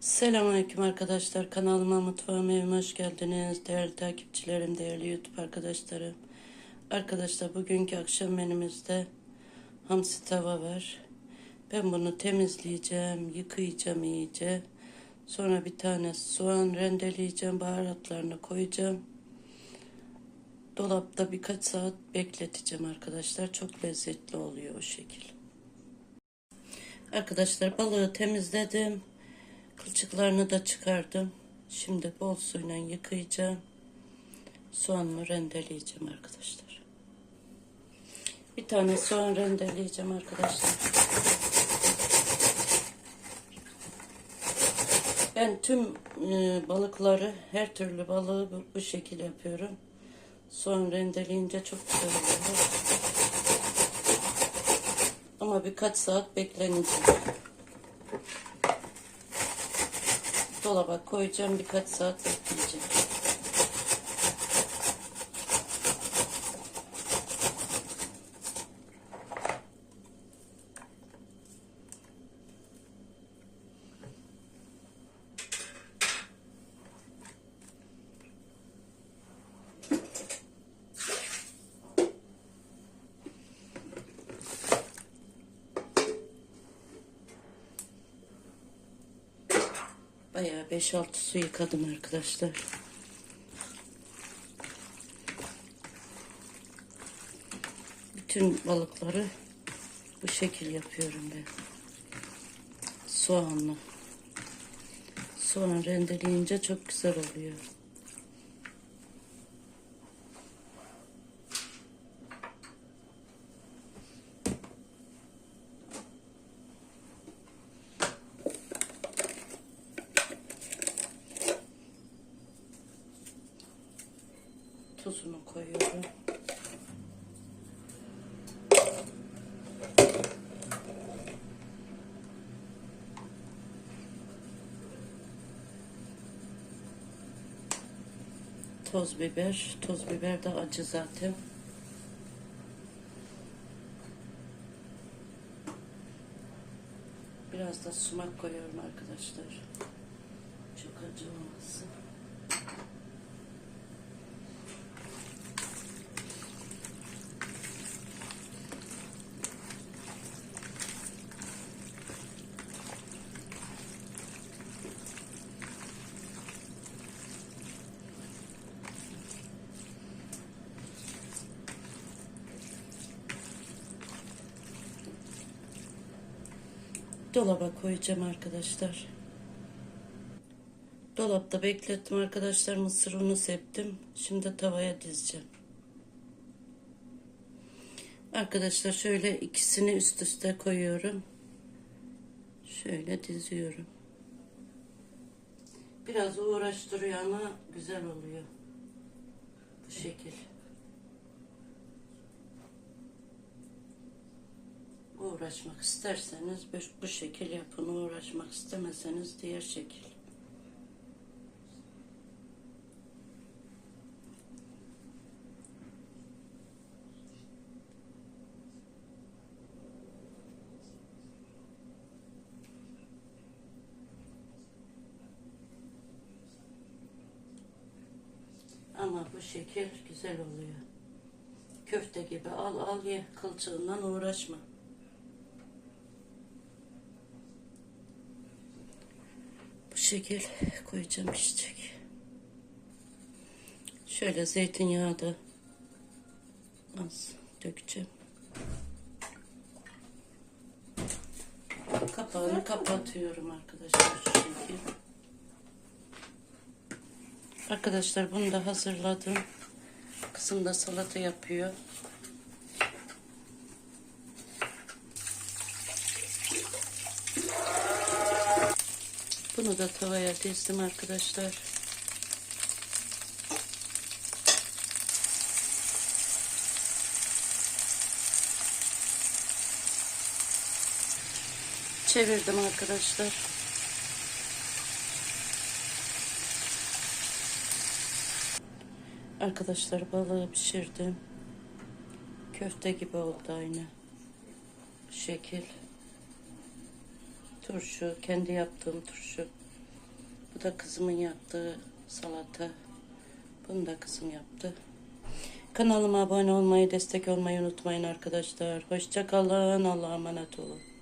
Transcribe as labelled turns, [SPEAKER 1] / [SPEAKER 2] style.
[SPEAKER 1] Selamünaleyküm arkadaşlar. Kanalıma mutfağıma evime hoş geldiniz. Değerli takipçilerim, değerli YouTube arkadaşlarım. Arkadaşlar bugünkü akşam menümüzde hamsi tava var. Ben bunu temizleyeceğim, yıkayacağım iyice. Sonra bir tane soğan rendeleyeceğim, baharatlarını koyacağım. Dolapta birkaç saat bekleteceğim arkadaşlar. Çok lezzetli oluyor o şekil. Arkadaşlar balığı temizledim. Kılçıklarını da çıkardım. Şimdi bol suyla yıkayacağım. Soğanımı rendeleyeceğim arkadaşlar. Bir tane soğan rendeleyeceğim arkadaşlar. Ben tüm e, balıkları, her türlü balığı bu, bu şekilde yapıyorum. Soğan rendeleyince çok güzel oluyor. Ama birkaç saat beklenecek. Dolaba koyacağım birkaç saat bekleyecek. Bayağı 5-6 su yıkadım arkadaşlar. Bütün balıkları bu şekil yapıyorum ben. Soğanla. Soğan rendeleyince çok güzel oluyor. Tuzunu koyuyorum. Toz biber. Toz biber de acı zaten. Biraz da sumak koyuyorum arkadaşlar. Çok acı olmasın. Dolaba koyacağım arkadaşlar. Dolapta beklettim arkadaşlar. Mısır unu septim. Şimdi tavaya dizeceğim. Arkadaşlar şöyle ikisini üst üste koyuyorum. Şöyle diziyorum. Biraz uğraştırıyor ama güzel oluyor. Bu şekil. Uğraşmak isterseniz bu, şekil yapın. Uğraşmak istemeseniz diğer şekil. Ama bu şekil güzel oluyor. Köfte gibi al al ye kılçığından uğraşma. Şekil koyacağım pişecek. Şöyle zeytinyağı da az dökeceğim. Kapağını kapatıyorum arkadaşlar şu şekil. Arkadaşlar bunu da hazırladım. Kızım da salata yapıyor. Bunu da tavaya dizdim arkadaşlar. Çevirdim arkadaşlar. Arkadaşlar balığı pişirdim. Köfte gibi oldu aynı. Bu şekil. Turşu, kendi yaptığım turşu. Bu da kızımın yaptığı salata. Bunu da kızım yaptı. Kanalıma abone olmayı, destek olmayı unutmayın arkadaşlar. Hoşça kalın. Allah'a emanet olun.